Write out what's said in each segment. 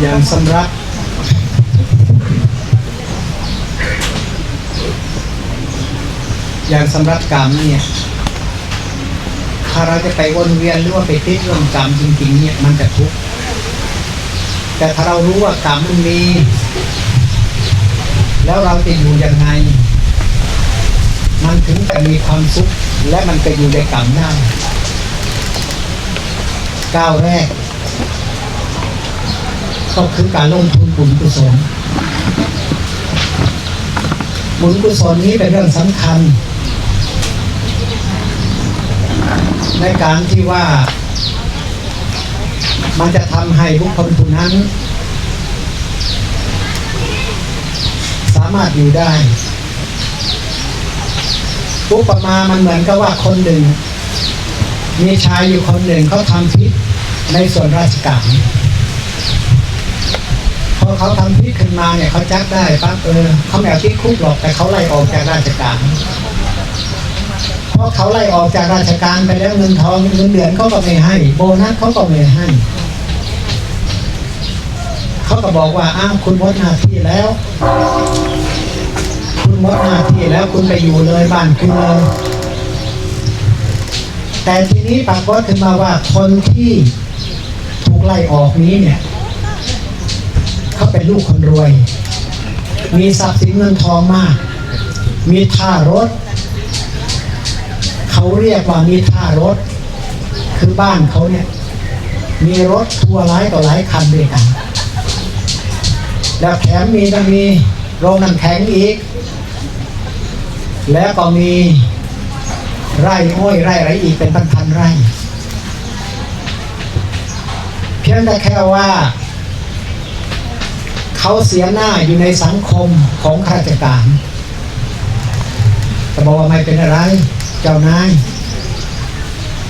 อย่างสำรับอย่างสำรับกรรมเนี่ยถ้าเราจะไปวนเวียนหรือว่าไปติดเรื่องกรรมจริงๆ เนี่ยมันจะทุกข์แต่ถ้าเรารู้ว่ากรรมมันมี แล้วเราจะอยู่ยังไง มันถึงจะมีความสุขและมันจะอยู่ในกรรมได้ก้าวแรก ก็คือการลงทุนบุญกุศล บุญกุศลนี้เป็นเรื่องสำคัญ ในการที่ว่ามันจะทำให้บุคคลผู้นั้น สามารถอยู่ได้อุปมามันเหมือนกับว่าคนหนึ่ง มีชายอยู่คนหนึ่งเขาทำผิดในส่วนราชการ อเขาทำผิดขึ้นมาเนี่ยเขาจับได้ปั๊บเออเขาไม่เอาติดคุกหรอกแต่เขาไล่ออกจากราชการเพราะเขาไล่ออกจากราชการไปแล้วเงินทองเงินเดือนเขาก็ไม่ให้ โบนัสเขาก็ไม่ให้เขาก็บอกว่าอ้าวคุณหมดหน้าที่แล้ว คุณหมดหน้าที่แล้วคุณไปอยู่เลยบ้านคุณเลยแต่ทีนี้ปรากฏขึ้นมาว่าคนที่ถูกไล่ออกนี้เนี่ย เขาเป็นลูกคนรวย มีทรัพย์สินเงินทองมาก มีท่ารถ เขาเรียกว่ามีท่ารถ คือบ้านเขาเนี่ย มีรถทัวร์หลายต่อหลายคันด้วยกัน แล้วแถมมีต้องมีโรงน้ำแข็งอีก แล้วก็มีไร่อ้อยไร่อะไรอีกเป็นพันๆไร่ เพียงแต่แค่ว่า เขาเสียหน้าอยู่ในสังคมของข้าราชการแต่บอกว่าไม่เป็นอะไร เจ้านาย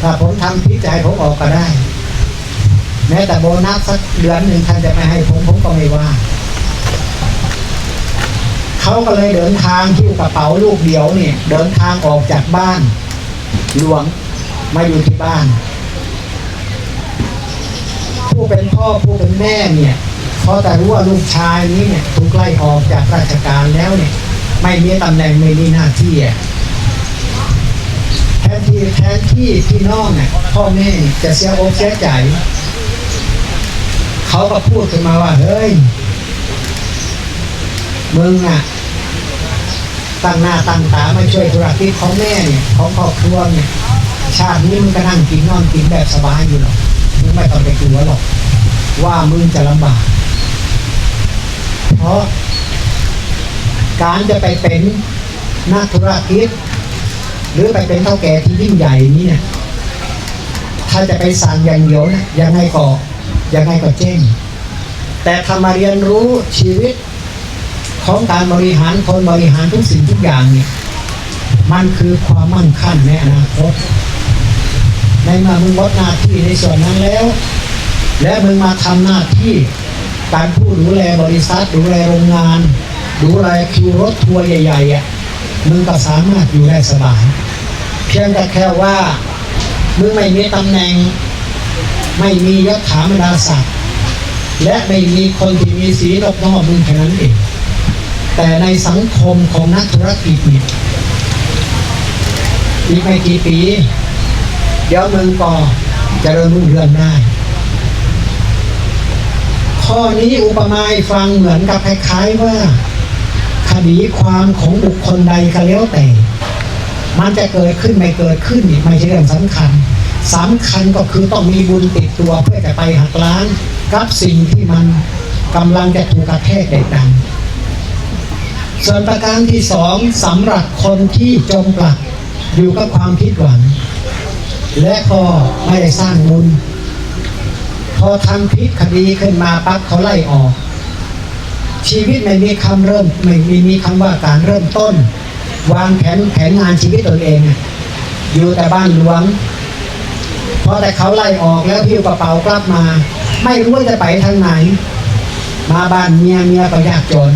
ถ้าผมทำพิจายผมออกก็ได้ แม้แต่โบนัสสักเดือนหนึ่งท่านจะไม่ให้ผมผมก็ไม่ว่า เขาก็เลยเดินทางที่กระเป๋าลูกเดียวเนี่ย เดินทางออกจากบ้าน หลวงมาอยู่ที่บ้าน ผู้เป็นพ่อผู้เป็นแม่เนี่ย พอแต่รู้ว่าลูกชายนี้เนี่ยถูกไล่ออกจากราชการแล้วเนี่ย ไม่มีตำแหน่งไม่มีหน้าที่อะแทนที่แทนที่พี่น้องเนี่ยพ่อแม่จะเสียอกเสียใจ เขาก็พูดขึ้นมาว่า เฮ้ยมึงอะตั้งหน้าตั้งตามาช่วยธุรกิจของแม่เนี่ยของครอบครัวเนี่ยชาตินี้มึงก็นั่งกินนอนกินแบบสบายอยู่หรอกมึงไม่ต้องไปกลัวหรอก ว่ามึงจะลำบาก พราะ การจะไปเป็นนักธุรกิจ หรือไปเป็นเท่าแก่ที่ยิ่งใหญ่นี้เนี่ยถ้าจะไปสั่งอย่างเดียวนะยังไงก็ยังไงก็เจ๊งแต่ถ้ามาเรียนรู้ชีวิตของการบริหารคนบริหารทุกสิ่งทุกอย่างเนี่ยมันคือความมั่งคั่งในอนาคตในเมื่อมึงลดหน้าที่ในส่วนนั้นแล้ว และมึงมาทำหน้าที่ การผู้ดูแลบริษัทดูแลโรงงาน ดูแลคิวรถทัวร์ใหญ่ๆอะมึงก็สามารถอยู่ได้สบายเพียงแต่แค่ว่ามึงไม่มีตำแหน่ง ไม่มียศถาบรรดาศักดิ์และไม่มีคนที่มีสีรอบนอกมึงแค่นั้นเอง แต่ในสังคมของนักธุรกิจเนี่ยอีกไม่กี่ปี เดี๋ยวมึงก็จะเริ่มรุ่งเรืองได้ ข้อนี้อุปมาให้ฟังเหมือนกับคล้ายๆว่าคดีความของบุคคลใดก็แล้วแต่ มันจะเกิดขึ้นไม่เกิดขึ้นไม่ใช่เรื่องสำคัญสำคัญก็คือต้องมีบุญติดตัวเพื่อจะไปหักล้างกับสิ่งที่มันกำลังจะถูกกระแทกเด็ดดังส่วนประการที่สองสำหรับคนที่จมปลักอยู่กับความผิดหวัง และก็ไม่ได้สร้างบุญ พอทำผิดคดีขึ้นมาปั๊บเขาไล่ออก ชีวิตไม่มีคำเริ่มไม่มีมีคำว่าการเริ่มต้น วางแผนแผนงานชีวิตตนเอง อยู่แต่บ้านหลวงพอแต่เขาไล่ออกแล้วพิ้วกระเป๋ากลับมา ไม่รู้ว่าจะไปทางไหน มาบ้านเมียเมียก็ยากจน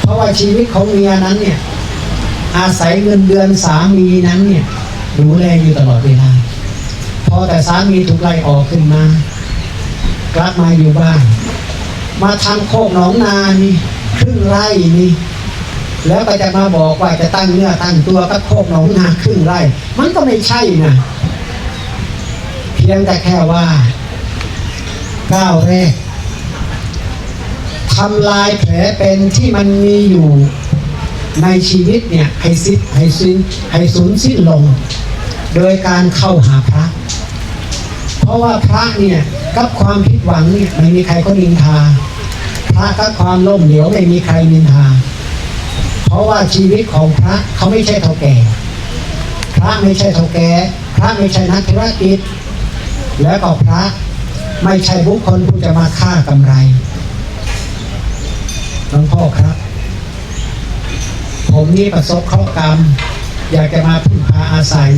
เพราะว่าชีวิตของเมียนั้นเนี่ยอาศัยเงินเดือนสามีนั้นเนี่ยดูแลอยู่ตลอดเวลา พอแต่สามีถูกไล่ออกขึ้นมากลับมาอยู่บ้าน มาทำโคกหนองนานี่ครึ่งไร่นี่แล้วก็จะมาบอกว่าจะตั้งเนื้อตั้งตัวกับโคกหนองนาครึ่งไร่ มันก็ไม่ใช่นะเพียงแต่แค่ว่าก้าวแรกทำลายแผลเป็นที่มันมีอยู่ในชีวิตเนี่ยให้สิ้นให้สิ้นให้สูญสิ้นลง โดยการเข้าหาพระ เพราะว่าพระเนี่ยกับความผิดหวังเนี่ยไม่มีใครก็นินทา พระกับความล่มเหลวไม่มีใครนินทา เพราะว่าชีวิตของพระเขาไม่ใช่เท่าแก่ พระไม่ใช่เท่าแก่ พระไม่ใช่นักธุรกิจ แล้วก็พระไม่ใช่บุคคลผู้จะมาฆ่ากำไรหลวงพ่อครับ ผมนี่ประสบเคราะห์กรรม อยากจะมาพึ่งพาอาศัย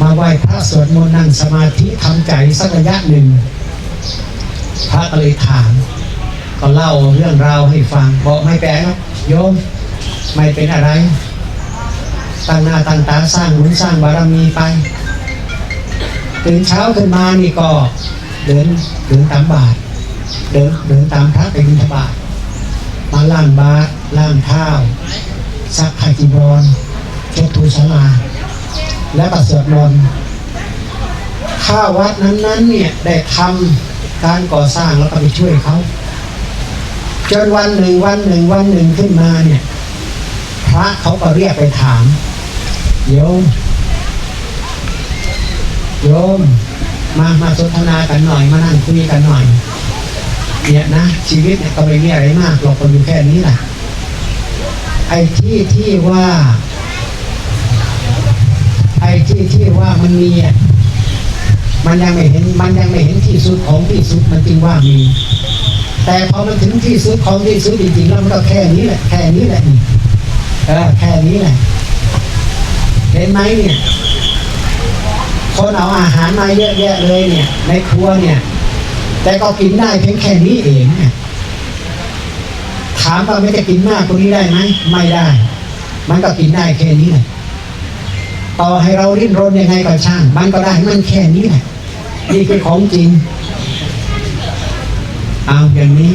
มาไหว้พระสวดมนต์นั่งสมาธิทำใจสักระยะหนึ่ง พระก็เลยถามก็เล่าเรื่องราวให้ฟังบอกไม่แปลครับโยมไม่เป็นอะไร ตั้งหน้าตั้งตาสร้างบุญสร้างบารมีไปตื่นเช้าขึ้นมานี่ก็เดินเดินตามบาทเดินเดินตามพระไปบิณฑบาตมาล้างบาตรล้างเท้าซักผ้าจีวรเช็ดถูสลา แล้วก็สวดมนต์ข้าวัดนั้นๆเนี่ยได้ทำการก่อสร้างแล้วก็ไปช่วยเขาจนวันหนึ่งวันหนึ่งวันหนึ่งขึ้นมาเนี่ย พระเขาก็เรียกไปถามโยมโยมมามาสนทนากันหน่อยมานั่งคุยกันหน่อยเนี่ยนะชีวิตเนี่ยก็ไม่มีอะไรมากหรอกก็อยู่แค่นี้แหละไอ้ที่ที่ว่า อ้ที่ที่ว่ามันมีอะมันยังไม่เห็นมันยังไม่เห็นที่สุดของที่สุดมันจึงว่ามีแต่พอมันถึงที่สุดของที่สุดจริงๆแล้วมันก็แค่นี้แหละแค่นี้แหละนี่เออแค่นี้แหละเห็นไหมเนี่ยคนเอาอาหารมาเยอะแยะเลยเนี่ย ในครัวเนี่ย แต่ก็กินได้เพียงแค่นี้เองเนี่ยถามว่าไม่จะกินมากกว่านี้ได้ไหมไม่ได้ มันก็กินได้แค่นี้แหละ ต่อให้เราริ้นรนยังไงก็ช่าง มันก็ได้มันแค่นี้แหละนี่คือของจริง เอาอย่างนี้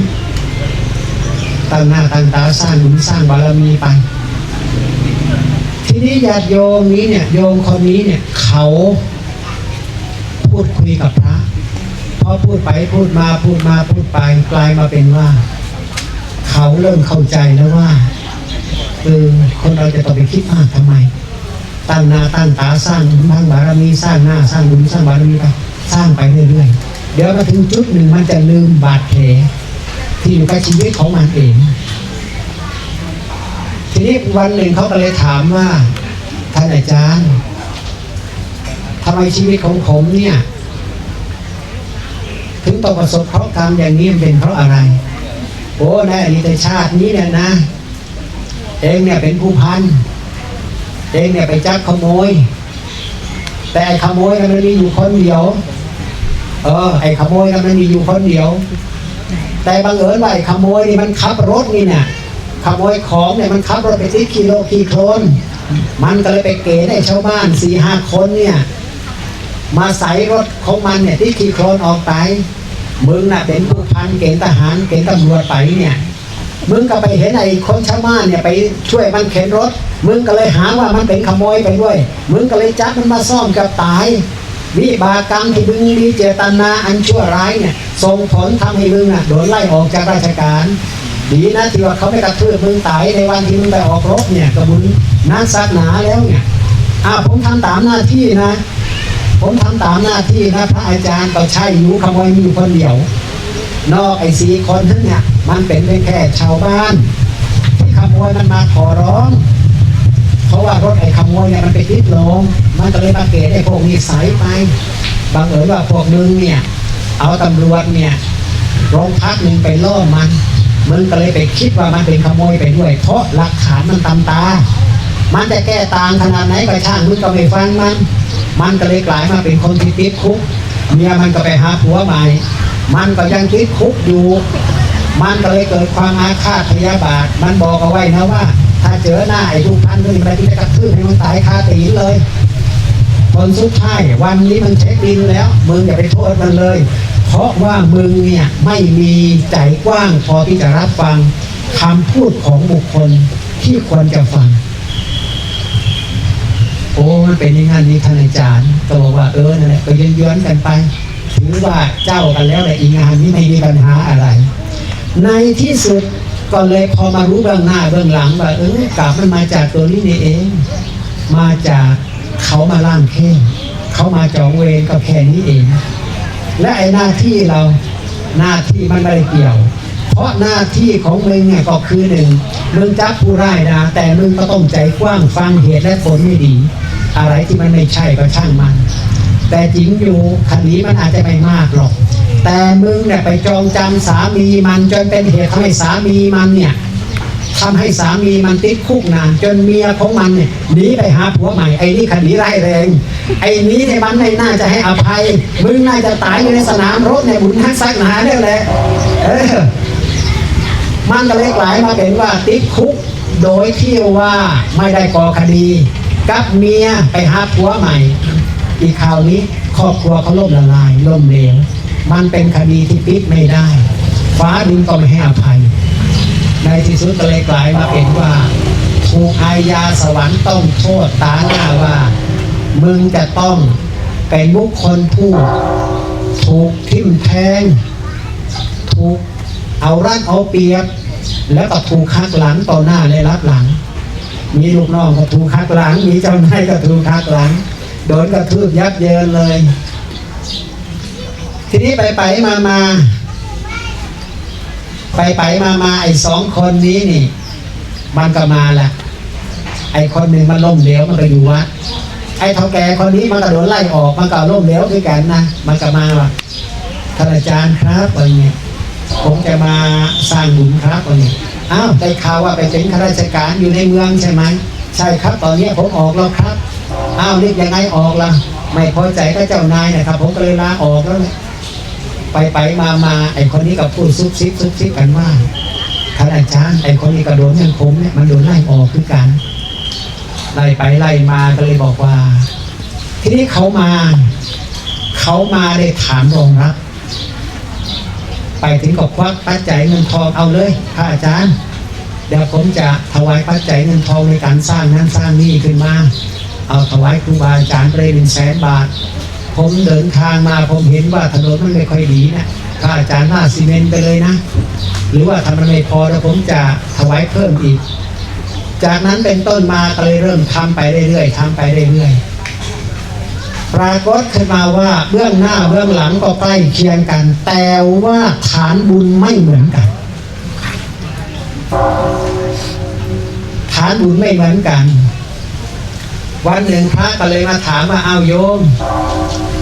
ตั้งหน้าตั้งตาสร้างบุญสร้างบารมีไป ทีนี้ญาติโยมนี้เนี่ยโยมคนนี้เนี่ยเขาพูดคุยกับพระพอพูดไปพูดมาพูดมาพูดไปกลายมาเป็นว่า เขาเริ่มเข้าใจแล้วว่าเออคนเราจะต้องไปคิดมากทำไม ตั้งหน้าตั้งตาสร้างบุญสร้างบารมีสร้างหน้าสร้างบุญสร้างบารมีไปสร้างไปเรื่อยๆ เดี๋ยวมาถึงจุดหนึ่งมันจะลืมบาดแผลที่อยู่กับชีวิตของมันเอง ทีนี้วันหนึ่งเขาก็เลยถามว่าท่านอาจารย์ทำไมชีวิตของผมเนี่ยถึงต้องประสบเคราะห์กรรมอย่างนี้มันเป็นเพราะอะไรโอ้ในอดีตชาตินี้เนี่ยนะ เองเนี่ยเป็นผู้พัน เองเนี่ยไปจับขโมย แต่ไอ้ขโมยน่ะมันมีอยู่คนเดียว เออ ไอ้ขโมยน่ะมันมีอยู่คนเดียว แต่บังเอิญว่าไอ้ขโมยนี่มันขับรถนี่เนี่ยขโมยของเนี่ยมันขับรถไปที่กิโลกิโคลนมันก็เลยไปเกณฑ์ให้ชาวบ้านสี่ห้าคนเนี่ย มาใส่รถของมันเนี่ยที่ขี่โคลนออกไปมึงน่ะเป็นผู้พันเกณฑ์ทหารเกณฑ์ตำรวจไปเนี่ย มึงก็ไปเห็นไอ้คนชาวบ้านเนี่ยไปช่วยมันเข็นรถ มึงก็เลยหาว่ามันเป็นขโมยไปด้วย มึงก็เลยจับมันมาซ่อมกับตาย วิบากกรรมที่มึงมีเจตนาอันชั่วร้ายเนี่ยส่งผลทำให้มึงอะโดนไล่ออกจากราชการดีนะที่ว่าเขาไม่กระทืบมึงตายในวันที่มึงไปออกรบเนี่ยกับบุญนักซักหนาแล้วเนี่ยอ่าผมทำตามหน้าที่นะ ผมทำตามหน้าที่นะพระอาจารย์ก็ใช่อยู่ขโมยมีอยู่คนเดียวนอกไอ้สีคนนั้นเนี่ย มันเป็นเพียงแค่ชาวบ้าน ที่ขโมยมันมาขอร้อง เพราะว่ารถไอ้ขโมยเนี่ยมันไปติดลงมันก็เลยมาเกตไอ้พวกนี้สายไปบังเอิญว่าพวกนึงเนี่ย เอาตำรวจเนี่ยโรงพักหนึ่งไปล่อมันมึงก็เลยไปคิดว่ามันเป็นขโมยไปด้วย เพราะหลักฐานมันตำตา มันจะแก้ต่างขนาดไหนก็ช่างมึงก็ไม่ฟังมัน มันก็เลยกลายมาเป็นคนที่ติดคุก เมียมันก็ไปหาผัวใหม่ มันก็ยังติดคุกอยู่ มันก็เลยเกิดความอาฆาตพยาบาท มันบอกเอาไว้นะว่า ถ้าเจอหน้าไอ้ทุกพันเลยมันจะกระทืบให้มันตายคาตีนเลยผลสุดท้ายวันนี้มันเช็คบินแล้ว มึงอย่าไปโทษมันเลย เพราะว่ามึงเนี่ยไม่มีใจกว้างพอที่จะรับฟังคำพูดของบุคคลที่ควรจะฟัง โอ้มันเป็นอย่างนั้นนี่ท่านอาจารย์ก็บอกว่าเออนั่นแหละก็ย้อนย้อนๆกันไป ถือว่าเจ้ากันแล้วแหละอีงานนี้ไม่มีปัญหาอะไร ในที่สุดก็เลยพอมารู้เบื้องหน้าเบื้องหลังว่าเออกลับมันมาจากตัวนี้นี่เอง มาจากเขามาล่างเข่งเขามาจองเวรก็แค่นี้เอง และไอ้หน้าที่เราหน้าที่มันไม่ได้เกี่ยว เพราะหน้าที่ของมึงเนี่ยก็คือหนึ่งมึงจับผู้ร้ายนะแต่มึงก็ต้องใจกว้างฟังเหตุและผลไม่ดี อะไรที่มันไม่ใช่ก็ช่างมัน แต่จริงอยู่คันนี้มันอาจจะไม่มากหรอก แต่มึงเนี่ยไปจองจำสามีมันจนเป็นเหตุทำให้สามีมันเนี่ยทำให้สามีมันติดคุกนานจนเมียของมันเนี่ยหนีไปหาผัวใหม่ไอ้นี่คดีร้ายแรง ไอ้นี้เนี่ยมันไม่น่าจะให้อภัย มึงน่าจะตายอยู่ในสนามรบในบุญทักซักหนาเนี่ยแหละเออมันก็เลยกลายมาเป็นว่าติดคุกโดยที่ว่าไม่ได้ก่อคดี กับเมียไปหาผัวใหม่ อีกคราวนี้ครอบครัวเขาล่มละลายล่มเหลว มันเป็นคดีที่ปิดไม่ได้ ฟ้าดินก็ไม่ให้อภัย ในที่สุดก็เลยกลายมาเป็นว่าถูกอาญาสวรรค์ต้องโทษตาหน้าว่า มึงจะต้องเป็นบุคคลผู้ถูกทิ่มแทง ถูกเอารัดเอาเปรียบ แล้วก็ถูกคักหลังต่อหน้าและรับหลัง มีลูกน้องก็ถูกคักหลัง มีเจ้านายก็ถูกคักหลัง โดนกระทืบยับเยินเลย ทีนี้ไปไปมามาไปไปมามาไอ้สองคนนี้นี่ มันก็มาละไอ้คนหนึ่งมันล่มเหลวมันก็อยู่วัดไอ้เท่าแก่คนนี้มันก็โดนไล่ออกมันก็ล่มเหลวด้วยกันนะมันก็มาว่าท่านอาจารย์ครับอะไรเงี้ยผมจะมาสร้างบุญครับวันนี้อ้าวได้ข่าวว่าไปเป็นข้าราชการอยู่ในเมืองใช่ไหมใช่ครับตอนนี้ผมออกแล้วครับอ้าวนี่ยังไงออกล่ะ ไม่พอใจก็เจ้านายนะครับ ผมก็เลยลาออกแล้วเนี่ย ไปไปมามาไอ้คนนี้กับพูดซุบซิบซุบซิบกันว่าท่านอาจารย์ไอ้คนนี้ก็โดนอย่างผมเนี่ยมันโดนไล่ออกคือกันไล่ไปไล่มาก็เลยบอกว่า ทีนี้เขามา เขามาได้ถามรองรับ ไปถึงก็ควักปัจจัยเงินทองเอาเลยพระอาจารย์ เดี๋ยวผมจะถวายปัจจัยเงินทองในการสร้างนั้นสร้างนี่ขึ้นมา เอาถวายครูบาอาจารย์ไปเลยหนึ่งแสนบาท ผมเดินทางมาผมเห็นว่าถนนมันไม่ค่อยดีนะพระอาจารย์หน้าซีเมนต์ไปเลยนะ หรือว่าทำมันไม่พอแล้วผมจะถวายเพิ่มอีก จากนั้นเป็นต้นมาก็เลยเริ่มทำไปเรื่อยๆทำไปเรื่อยๆปรากฏขึ้นมาว่าเบื้องหน้าเบื้องหลังก็ใกล้เคียงกัน แต่ว่าฐานบุญไม่เหมือนกัน ฐานบุญไม่เหมือนกัน วันหนึ่งพระก็เลยมาถามว่าอ้าโยม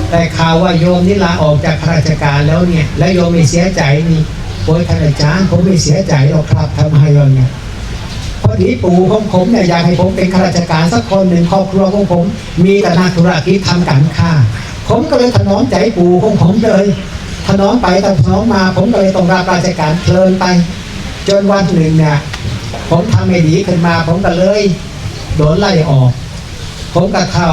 แต่ข่าวว่าโยมนี่ลาออกจากราชการแล้วเนี่ย แล้วโยมไม่เสียใจนี่โอ้ยท่านอาจารย์ผมไม่เสียใจหรอกครับทำไมวะเนี่ยพอดีปู่ของผมเนี่ยอยากให้ผมเป็นข้าราชการสักคนหนึ่งครอบครัวของผม มีแต่นักธุรกิจทำการค้าผมก็เลยถนอมใจปู่ของผมเลยถนอมไปถนอมมาผมก็เลยต้องรับราชการเพลินไป จนวันหนึ่งเนี่ยผมทำไม่ดีขึ้นมาผมก็เลยโดนไล่ออก ผมก็เท่า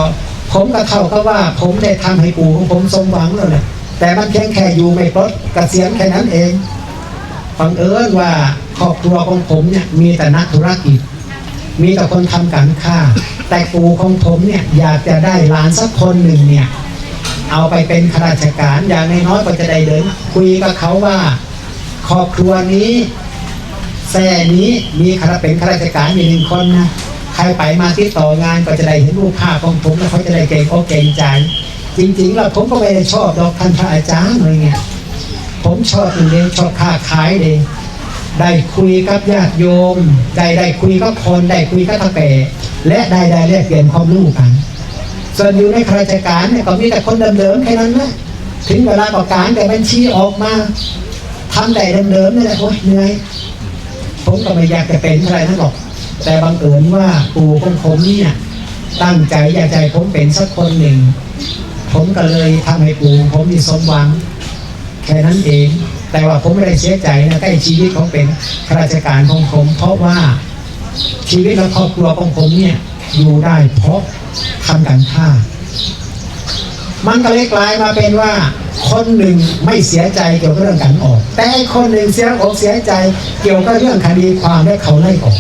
ผมก็เท่าก็ว่าผมได้ทำให้ปู่ของผมสมหวังแล้วแหละแต่มันเพียงแค่อยู่ไม่ปลดกเกษียณแค่นั้นเองบังเอิญว่าครอบครัวของผมเนี่ยมีแต่นักธุรกิจ มีแต่คนทำการค้า แต่ปู่ของผมเนี่ยอยากจะได้หลานสักคนหนึ่งเนี่ยเอาไปเป็นข้าราชการอย่างน้อยก็จะได้เดินคุยกับเขาว่าครอบครัวนี้แท่นี้มีข้าราเป็นข้าราชการอยู่หนึ่งคนนะ ใครไปมาที่ต่องานก็จะได้เห็นรูปภาพของผมแล้วเขาจะได้เก่งอกเก่งใจ จริงๆแล้วผมก็ไม่ได้ชอบดอกท่านพระอาจารย์อะไรเงี้ยผมชอบองเดียวชอบค้าขายเลยได้คุยกับญาติโยม ได้ได้คุยกับคนได้คุยกับตะแก่และได้ได้แลกเปลี่ยนความรู้กัน ส่วนอยู่ในข้าราชการเนี่ยก็มีแต่คนเดิมๆแค่นั้นนะถึงเวลาประกาศแต่บัญชีออกมาทำแต่เดิมๆนี่แหละโอ้ยเหนื่อยผมก็ไม่อยากจะเป็นอะไรนั่นหรอก แต่บังเอิญว่าปู่ของผมเนี่ยตั้งใจอยากจะให้ผมเป็นสักคนหนึ่ง ผมก็เลยทำให้ปู่ผมมีสมหวังแค่นั้นเอง แต่ว่าผมไม่ได้เสียใจนะใกล้ชีวิตของเป็นข้าราชการของผมเพราะว่าชีวิตและครอบครัวของผมเนี่ยอยู่ได้เพราะทำการค้ามันก็เลยกลายมาเป็นว่า คนหนึ่งไม่เสียใจเกี่ยวกับเรื่องการออก แต่คนหนึ่งเสียอกเสียใจเกี่ยวกับเรื่องคดีความและเขาไล่ออก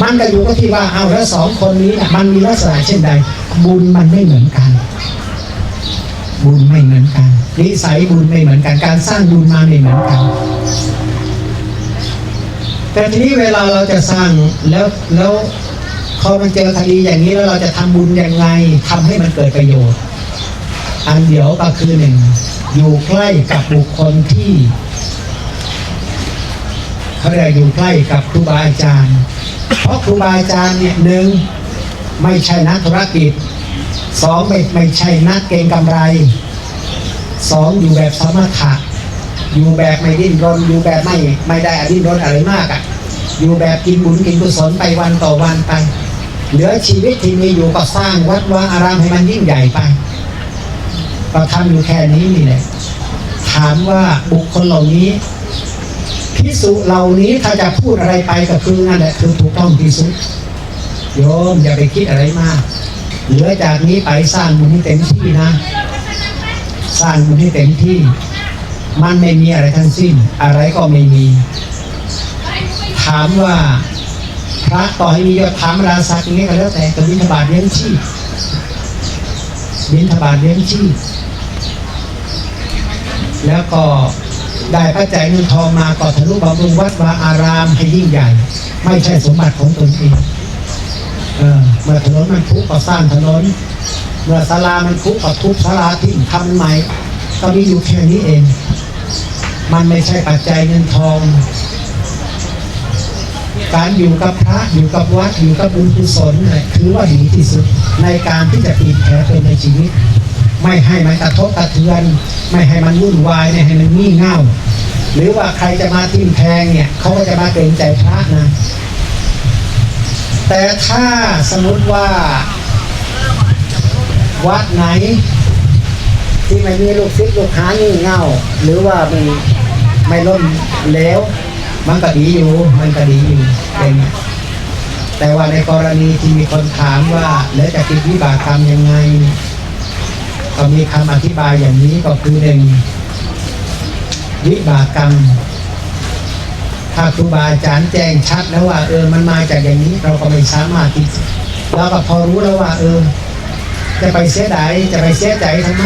มันก็อยู่ก็ที่ว่าเอาแล้วสองคนนี้เนี่ยมันมีลักษณะเช่นใด บุญมันไม่เหมือนกัน บุญไม่เหมือนกันนิสัยบุญไม่เหมือนกันการสร้างบุญมาไม่เหมือนกัน แต่ทีนี้เวลาเราจะสร้างแล้วแล้วพอมันเจอคดีอย่างนี้แล้วเราจะทำบุญยังไงทำให้มันเกิดประโยชน์ อันเดียวก็คือหนึ่งอยู่ใกล้กับบุคคลที่เขาเรียกอยู่ใกล้กับครูบาอาจารย์ เพราะครูบาอาจารย์เนี่ยหนึ่งไม่ใช่นักธุรกิจสองไม่ไม่ใช่นักเก็งกำไรสองอยู่แบบสมถะอยู่แบบไม่ดิ้นรนอยู่แบบไม่ไม่ได้อดิ้นรนอะไรมากอะ่ะ อยู่แบบกินบุญกินกุศลไปวันต่อวันไป เหลือชีวิตที่มีอยู่ก็สร้างวัดวาอารามให้มันยิ่งใหญ่ไปเราทำอยู่แค่นี้นี่แหละถามว่าบุคคลเหล่านี้ พิสุเหล่านี้ถ้าจะพูดอะไรไปก็คือนั่นแหละคือถูกต้องที่สุดโยมอย่าไปคิดอะไรมาก เหลือจากนี้ไปสร้างบุญให้เต็มที่นะ สร้างบุญให้เต็มที่ มันไม่มีอะไรทั้งสิ้น อะไรก็ไม่มี ถามว่าพระต่อให้มียศถามราศักดิ์อย่างนี้ก็แล้วแต่ก็บิณฑบาตเลี้ยงชีพบิณฑบาตเลี้ยงชีพแล้วก็ ได้พระใจายเงินทองมาก็ทะลุบำรุงวัดวาอารามให้ยิ่งใหญ่ ไม่ใช่สมบัติของตนเองเออเมื่อถนนมันพุก็สร้างถนน เมื่อศาลามันพุก็ทุบศาลาทิ้งทำใหม่ก็มีอยู่แค่นี้เอง มันไม่ใช่ปัจจัยเงินทอง การอยู่กับพระอยู่กับวัดอยู่กับบุญกุศลถือว่าดีที่สุดในการที่จะปิดแผลเป็นในชีวิต ไม่ให้มันกระทบกระเทือน ไม่ให้มันวุ่นวายไม่ให้มันงี่เง่า หรือว่าใครจะมาทิ่มแทงเนี่ยเขาก็จะมาเกรงใจพระนะ แต่ถ้าสมมติว่า วัดไหน ที่ไม่มีลูกศิษย์ลูกหางี่เง่า หรือว่าไม่ไม่ล้มเหลวมันก็ดีอยู่มันก็ดีอยู่เป็นแต่ว่าในกรณีที่มีคนถามว่าแล้วจะกินวิบากกรรมยังไง ก็มีคำอธิบายอย่างนี้ก็คือหนึ่งวิบากกรรม ถ้าครูบาอาจารย์แจ้งชัดแล้วว่า เออมันมาจากอย่างนี้เราก็ไม่สามารถที่เราก็พอรู้แล้วว่า เออ จะไปเสียดายจะไปเสียใจทำไม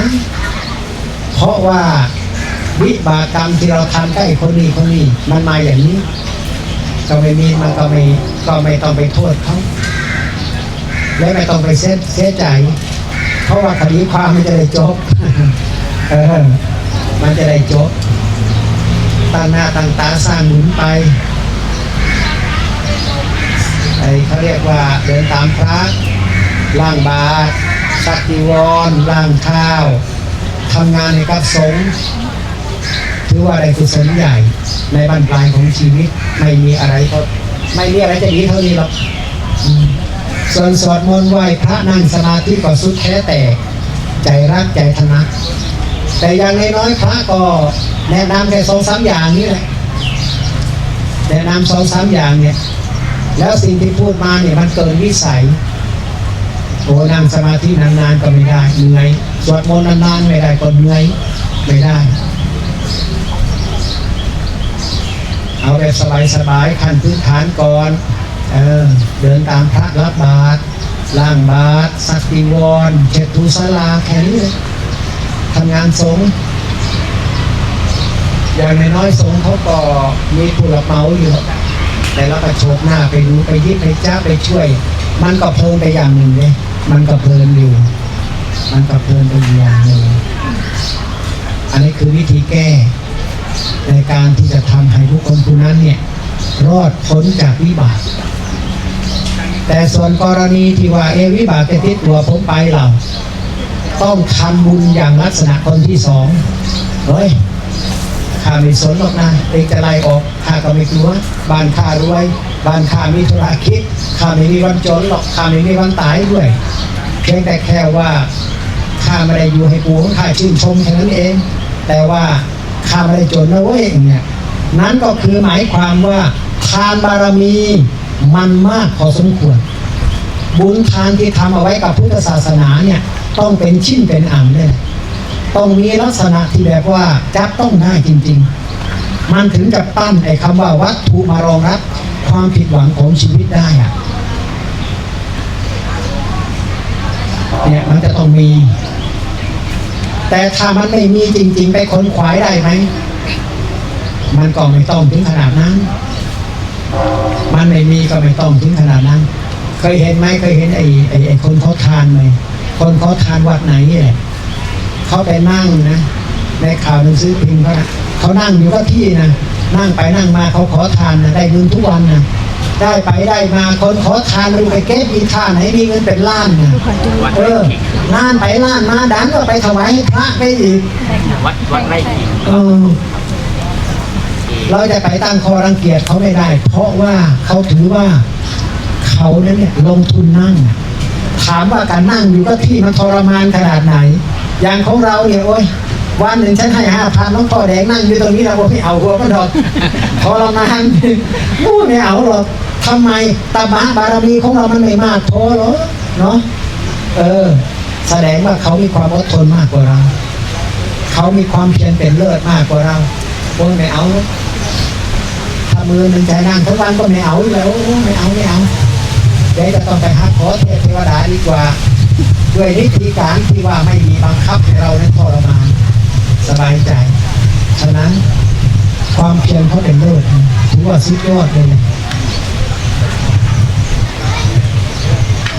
เพราะว่าวิบากกรรมที่เราทำใกล้คนนี้คนนี้ มันมาอย่างนี้ก็ไม่มีมันก็ไม่ก็ไม่ต้องไปโทษเขาและไม่ต้องไปเสียเสียใจ เพราะว่าคดีความมันจะได้จบเออมันจะได้จบตั้งหน้าตั้งตาสร้างหนุนไปไอ้เขาเรียกว่าเดินตามพระล่างบาตรสักจีวรล่างข้าวทำงานในกับสงฆ์ถือว่าอะได้กุศลใหญ่ในบรรปลายของชีวิตไม่มีอะไรก็ไม่มีอะไรจะดีเท่านี้หรอก ส่วนสวดมนต์ไหว้พระนั่งสมาธิก็สุดแท้แต่ใจรักใจธนักแต่อย่างน้อยๆพระก็แนะนำแค่สองสามอย่างนี้แหละแนะนำสองสามอย่างเนี่ย แล้วสิ่งที่พูดมาเนี่ยมันเกินวิสัยโอ้นั่งสมาธินานๆก็ไม่ได้เหนื่อยสวดมนต์นานๆไม่ได้ก็เหนื่อยไม่ได้ เอาแบบสบายๆขั้นพื้นฐานก่อน เออเดินตามพระรับบาตรล่างบาตรสักติวรเช็ดทูสลาแค่นี้เลยทำงานสงฆ์อย่างน้อยสงฆ์เขาก็มีผู้รับเหมาอยู่แต่เราก็โชกหน้าไปดูไปยิบไปจ้าไปช่วย มันก็เพลินไปอย่างหนึ่งเลยมันก็เพลินอยู่ มันก็เพลินไปอีกอย่างหนึ่งอันนี้คือวิธีแก้ ในการที่จะทำให้ทุกคนผู้นั้นเนี่ยรอดพ้นจากวิบาก แต่ส่วนกรณีที่ว่าเอวิบากติดตัวผมไปเราต้องทำบุญอย่างลักษณะคนที่สองเฮ้ยข้าไม่สนหรอกนะเองจะไล่ออกข้าก็ไม่กลัวบ้านข้ารวยบ้านข้ามีธุรกิจข้าไม่มีวันจนหรอกข้าไม่มีวันตายด้วย เพียงแต่แค่ว่าข้าไม่ได้อยู่ให้ปูของข้าชื่นชมแค่นั้นเอง แต่ว่าข้าไม่ได้จนนะเว้ยเนี่ยนั้นก็คือหมายความว่าทานบารมี มันมากพอสมควร บุญทานที่ทำเอาไว้กับพุทธศาสนาเนี่ย ต้องเป็นชิ้นเป็นอันเลยต้องมีลักษณะที่แบบว่าจับต้องได้จริง ๆ มันถึงจะปั้นไอ้คำว่าวัตถุมารองรับความผิดหวังของชีวิตได้อะเนี่ยมันจะต้องมี แต่ถ้ามันไม่มีจริง ๆ ไปค้นขวายได้ไหม มันก็ไม่ต้องถึงขนาดนั้น มันไม่มีก็ไม่ต้องถึงขนาดนั้น เคยเห็นไหมเคยเห็นไอ้ไอ้ไอ้คนเขาทานไหมคนเขาทานวัดไหนเนี่ยเขาไปนั่งนะ ในข่าวหนังสือพิมพ์เขานะเขานั่งอยู่ก็ที่นะนั่งไปนั่งมาเขาขอทานนะได้เงินทุกวันนะได้ไปได้มาคนขอทานไม่รู้ไปเก็บมีท่าไหนมีเงินเป็นล้านนะวัดเอไร่อขิงล้านไปล้านมาดันก็ไปถวายให้พระไปอีกวัดวัดไร่ขิงเออ เราจะไปตั้งคอรังเกียจเขาไม่ได้ เพราะว่าเขาถือว่าเขานั้นเนี่ยลงทุนนั่ง ถามว่าการนั่งอยู่ก็ที่มันทรมานขนาดไหน อย่างของเราเนี่ยโอ้ยวันหนึ่งฉันให้ห้าพันน้องพ่อแดงนั่งอยู่ตรงนี้เราไม่เอาหัวมันดอกทรมานพูดไม่เอาหรอกทำไมตาบะบารมีของเรามันไม่มากพอหรอเนาะเออ แสดงว่าเขามีความอดทนมากกว่าเรา เขามีความเพียรเป็นเลิศมากกว่าเราโอ้ยไม่เอา มือหนึ่งใจนั่งทั้งวันก็ไม่เอาแล้วไม่เอาไม่เอาเดี๋ยวจะต้องไปหาขอเทวดาดีกว่า ด้วยวิธีการที่ว่าไม่มีบังคับให้เรานั้นทรมานสบายใจ ฉะนั้นความเพียรเขาเป็นเลิศถือว่าสุดยอดเลย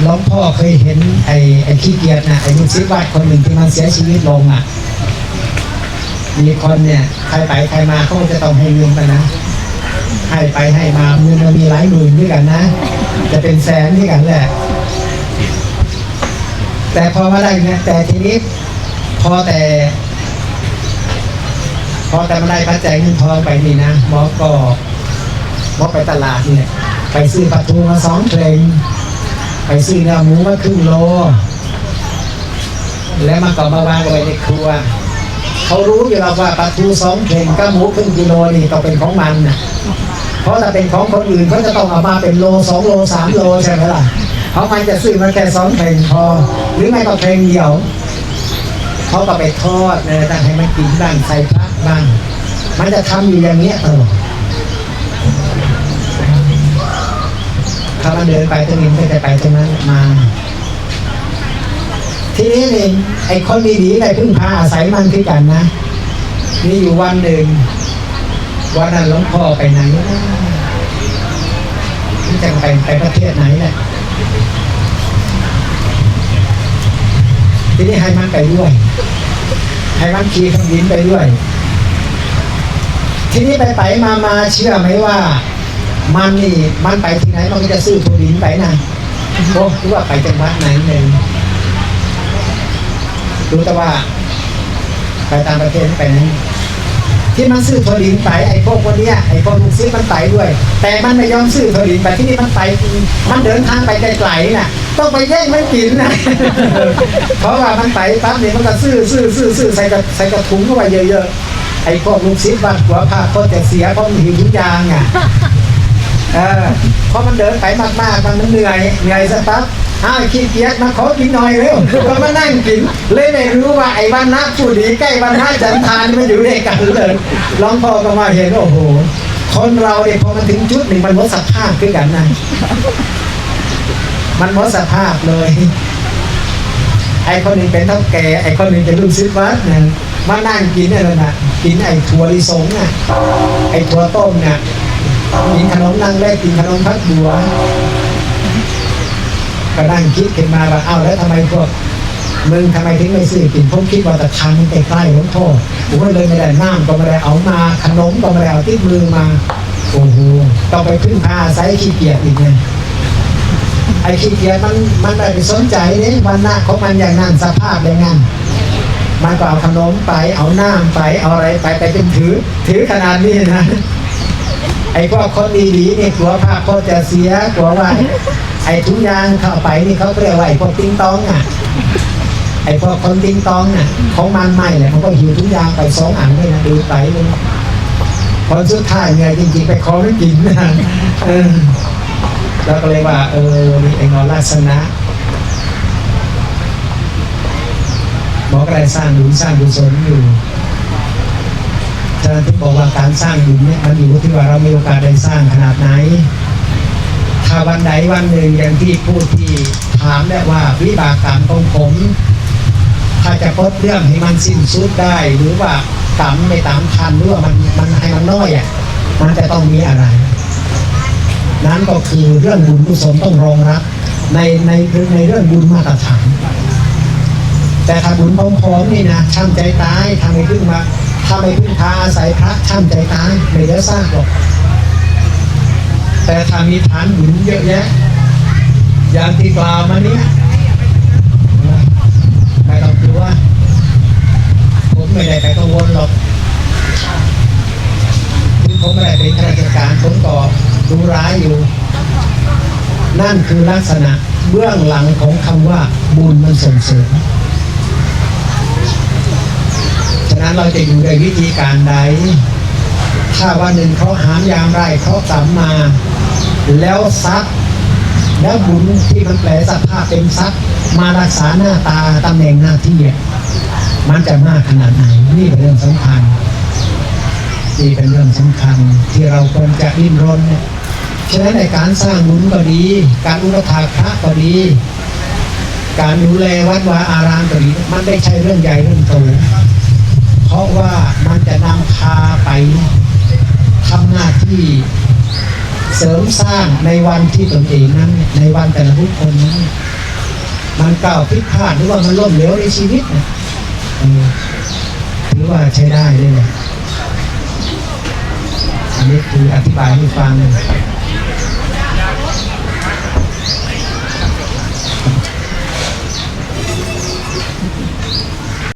หลวงพ่อเคยเห็นไอ้ไอ้ขี้เกียจนะไอ้ลูกศิษย์วัดคนหนึ่งที่มันเสียชีวิตลงอะมีคนเนี่ยใครไปใครมาเขาจะต้องให้เงินกันนะ ให้ไปให้มาเงินมันมีหลายหมื่นด้วยกันนะ จะเป็นแสนด้วยกันแหละ แต่พอมาได้เนี่ยแต่ทีนี้พอแต่ พอแต่มาได้ปัจจัยเงินทองไปนี่นะหมอก็หมอไปตลาดเนี่ยไปซื้อปลาทูมาสองเพลง ไปซื้อเนื้อหมูมาครึ่งโล แล้วมาก็มาวางไว้ในครัว เขารู้อยู่แล้วว่าปลาทูสองเพลงกับหมูครึ่งกิโลนี่ต้องเป็นของมันนะเพราะถ้าเป็นของคนอื่นเขาจะต้องเอามาเป็นโลสองโลสามโลใช่ไหมล่ะเพราะมันจะซื้อมาแค่สองเพลงพอหรือไม่ก็เพลงเดียวเขาก็ไปทอดเนะตั้งให้มันกินบ้างใส่พระบ้างมันจะทำอยู่อย่างเนี้ยตลอดถ้ามันเดินไปตรงนี้ก็จะไปตรงนั้นมา ทีนี้นี่ไอ้คนดีๆได้พึ่งพาอาศัยมันคือกันนะมีอยู่วันหนึ่งวันนั้นหลวงพ่อไปไหนนะที่จะไปไปประเทศไหนแหละทีนี้ให้มันไปด้วย ให้มันขี่เครื่องบินไปด้วย ทีนี้ไปไปมามาเชื่อไหมว่า มันนี่มันไปที่ไหนมันก็จะซื้อทัวรินไปนะโอ้รู้ว่าไปจังหวัดไหนหนึ่ง รู้แต่ว่า ไปตางประเทศไปนั้นที่มันซื้อถั่วลินไปไอ้พวกคนเนี้ยไอ้พวกลูกซื้อมันไปด้วย แต่มันไม่ยอมซื้อถั่วลินไปที่นี่มันไปมันเดินทางไปไกลๆน่ะ ต้องไปแย่งมันกินนะเพราะว่ามันไปปั๊บเนี่ยมันก็ซื้อซื้อซื้อซื้อใส่กระใส่กระถุงเข้าไปเยอะๆไอ้พวกลูกศิษย์บ้านหัวผ้าโคตรจะเสียเพราะมันหิวทุกอย่างอะเออเพราะมันเดินไปมากๆมันเหนื่อยเหนื่อยสักปั๊บ อ้าวขี้เกียจมาขอกินหน่อยเร็วก็มานั่งกิน เลยไม่รู้ว่าไอ้วันนักผู้ดีใกล้วันนักจันทานมันอยู่ด้วยกันเลยหลวงพ่อก็มาเห็นโอ้โห คนเราเนี่ยพอมันถึงจุดหนึ่งมันหมดสภาพขึ้นกันนะมันหมดสภาพเลย ไอ้คนหนึ่งเป็นเท่าแก่ไอ้คนหนึ่งเป็นลูกศิษย์วัดนะมานั่งกินเนี่ยนะกินไอ้ถั่วลิสงน่ะไอ้ถั่วต้มเนี่ยกินขนมนั่งแรกกินขนมพัดบัว ก็นั่งคิดขึ้นมาว่าเอ้าแล้วทำไมพวกมึงทำไมถึงไม่ซื้อกินผมคิดว่าแต่ทางมันใกล้ๆหลวงพ่อผมก็เลยไม่ได้น้ำก็ไม่ได้เอามาขนมก็ไม่ได้เอาติดมือมาโอ้โหต้องไปพึ่งพาอาศัยขี้เกียจอีกไงไอ้ขี้เกียจมันมันไม่ไปสนใจเนี่ยวันหน้าของมันอย่างนั้นสภาพอย่างนั้นมันก็เอาขนมไปเอาน้ำไปเอาอะไรไปไปเป็นถือ ถือขนาดนี้นะไอ้พวกคนดีๆเนี่ยกลัวภาพเขาจะเสียกลัวว่า ไอ้ทุกอยางเข้าไปนี่เขาเรียกว่าไอ้พวกติ้งตองอะไอ้พวกคนติ้งตองอะของมันไม่แหละมันก็หิวทุกอยางไปสองอันเลยนะดูไปเลยพอสุดท้ายเนี่ยจริงๆไปขอไม่กินนะเออแล้วก็เลยว่า เออนี่ไอ้งอนลักษณะหมอก็ได้สร้างบุญสร้างกุศลอยู่ฉะนั้นที่บอกว่าการสร้างบุญเนี่ยมันอยู่ที่ว่าเรามีโอกาสได้สร้างขนาดไหน ถ้าวันใดวันหนึ่งอย่างที่พูดที่ถามได้ว่าวิบากกรรมของผม ถ้าจะพดเรื่องให้มันสิ้นสุดได้ หรือว่ากรรมไม่ตามทันหรือว่ามันมันให้มันน้อยอะมันจะต้องมีอะไร นั้นก็คือเรื่องบุญกุศลต้องรองรับ ในในในเรื่องบุญมาตรฐานแต่ถ้าบุญพร้อมๆนี่นะช่ำใจตายทำไมพึ่งมาถ้าไม่พึ่งพาอาศัยพระช่ำใจตายไม่ได้สร้างหรอก แต่ถ้ามีฐานบุญเยอะแยะ อย่างที่กล่าวมาเนี้ยไม่ต้องกลัวผมไม่ได้ไปกังวลหรอกผมไม่ได้เป็นข้าราชการผมก็ดูร้ายอยู่ นั่นคือลักษณะเบื้องหลังของคำว่าบุญมันส่งเสริมฉะนั้นเราจะอยู่ในวิธีการใด ถ้าวันหนึ่งเขาหามยามไรเขากลับมา แล้วซัก แล้วบุญที่มันแปลสภาพเป็นซัก มารักษาหน้าตาตำแหน่งหน้าที่มันจะมากขนาดไหนนี่เป็นเรื่องสำคัญนี่เป็นเรื่องสำคัญที่เราควรจะริ้นรนเนี่ยฉะนั้นในการสร้างบุญก็ดี การอุปถากพระก็ดี การดูแลวัดวาอารามก็ดีมันไม่ใช่เรื่องใหญ่เรื่องโตเพราะว่ามันจะนำพาไป ทำหน้าที่เสริมสร้างในวันที่ตนเองนั้น ในวันแต่ละบุคคลนั้นมันเก่าวผิกพลาดหรือว่ามันล่มเหลวในชีวิตนะถือว่าใช้ได้เลยนะอันนี้คืออธิบายให้ฟัง